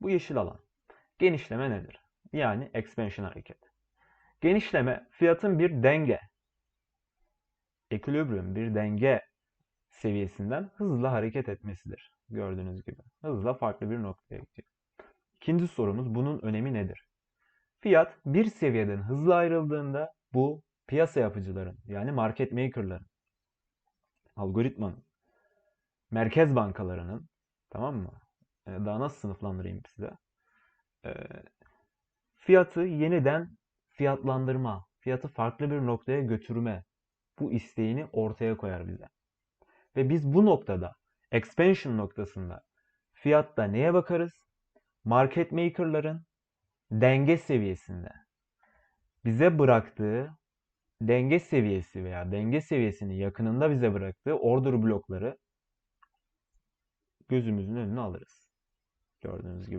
Bu yeşil alan. Genişleme nedir? Yani expansion hareket. Genişleme fiyatın bir denge, equilibrium bir denge seviyesinden hızla hareket etmesidir. Gördüğünüz gibi. Hızla farklı bir noktaya gidiyor. İkinci sorumuz bunun önemi nedir? Fiyat bir seviyeden hızla ayrıldığında bu piyasa yapıcıların yani market maker'ların, algoritmanın, merkez bankalarının tamam mı? Ee, Daha nasıl sınıflandırayım size? Ee, Fiyatı yeniden fiyatlandırma, fiyatı farklı bir noktaya götürme bu isteğini ortaya koyar bize. Ve biz bu noktada expansion noktasında fiyatta neye bakarız? Market maker'ların denge seviyesinde bize bıraktığı denge seviyesi veya denge seviyesinin yakınında bize bıraktığı order blokları gözümüzün önüne alırız. Gördüğünüz gibi.